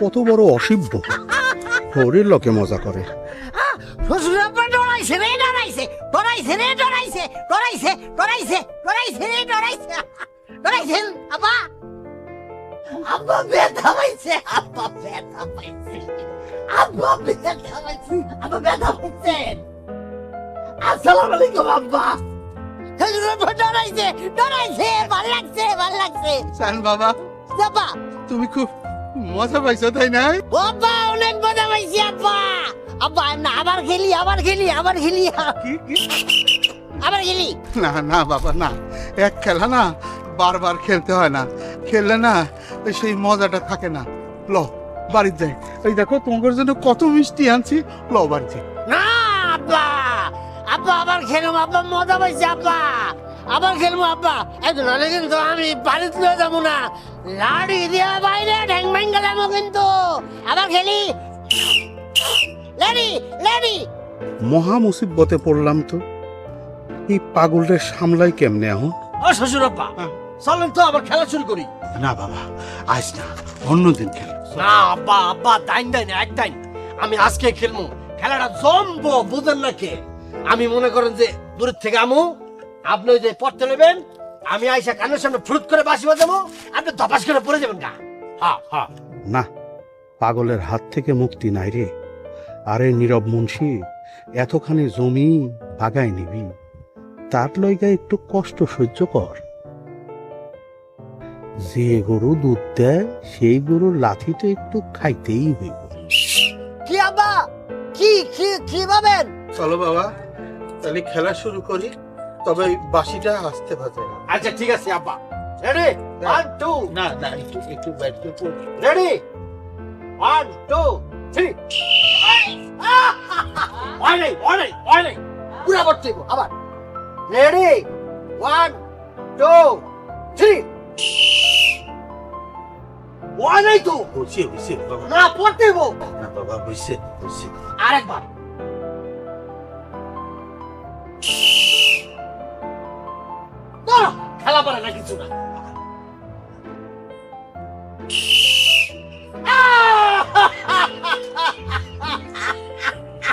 কত বড় অসিভ্য। হরির লোকে মজা করে। শ্বশুর আব্বা ডরাইছে রে, ডরাইছে। ডরাইছে রে, ডরাইছে ডরাইছে ডরাইছে ডরাইছে রে, ডরাইছে। ডরাইছেন আব্বা। আব্বা ব্যথা পাইছে, আব্বা ব্যথা পাইছে। আব্বা ব্যথা পাইছে, আব্বা ব্যথা পাইছেন আসসালামু আলাইকুম, আব্বা। ডরাইছে ডরাইছে ভালো লাগছে ভালো লাগছে। সান বাবা আব্বা তুমি খুব মজা পাইছো তাই না? আব্বা অনেক মজা পাইছি আব্বা। আব্বা না আবার খেলি আবার খেলি আবার খেলি। আবার খেলি। না না বাবা না। এক খেলা না বারবার খেলতে হয় না। খেললে না সেই মজাটা থাকে না। ল বাড়িতে যাই। এই দেখো তোমার জন্য কত মিষ্টি আনছি। ল বাড়িতে না আব্বা। আব্বা আবার খেলুম আব্বা মজা পাইছে আব্বা। আবার খেলব আব্বা। এত নাহলে কিন্তু আমি বাড়িতে লয়ে যাব না। লাড়ি দিয়া বাইরে ঢ্যাং ম্যাং গেলাম কিন্তু। আবার খেলি। Lady lady. মহা মুসিবতে পড়লাম তো। এই পাগলরে সামলাই কেমনে এখন? ও শ্বশুর আব্বা চলেন তো আবার খেলা শুরু করি। না বাবা আজ না অন্যদিন খেল। না আব্বা আব্বা দাইন দাইন এক দাইন। আমি আজকে খেলব খেলাটা জমবো বুঝেন না কে। আমি মনে করেন যে দূরের থেকে আমু আপনি ওই যে পড়তে নেবেন আমি আইসা কানের সামনে ফ্রুট করে বাসি বাজাবো আপনি ধপাস করে পড়ে যাবেন গা। হ্যাঁ হ্যাঁ না পাগলের হাত থেকে মুক্তি নাই রে। আরে নীরব মুন্সি এতখানি জমি বাগায় নিবি। তার লইগা একটু কষ্ট সহ্য কর। যে গরু দুধ দেয় সেই গরুর লাথি তো একটু খাইতেই হইব। কি আব্বা? কি কি কি ভাবেন? চলো বাবা। তাহলে খেলা শুরু করি তবে বাসিটা আসতে বাজে না। আচ্ছা ঠিক আছে আব্বা। রেডি ওয়ান টু না না একটু একটু ব্যাটকে রেডি ওয়ান টু থ্রি ওয়ানে ওয়ানে ওয়ানে পুরা হইবো, আবার। রেডি ওয়ান টু থ্রি ওয়ানেই তো। বুঝছি বুঝছি না পড়তে হইবো। না বাবা বুঝছে বুঝছি আরেকবার। খেলা পারে না কিছু না।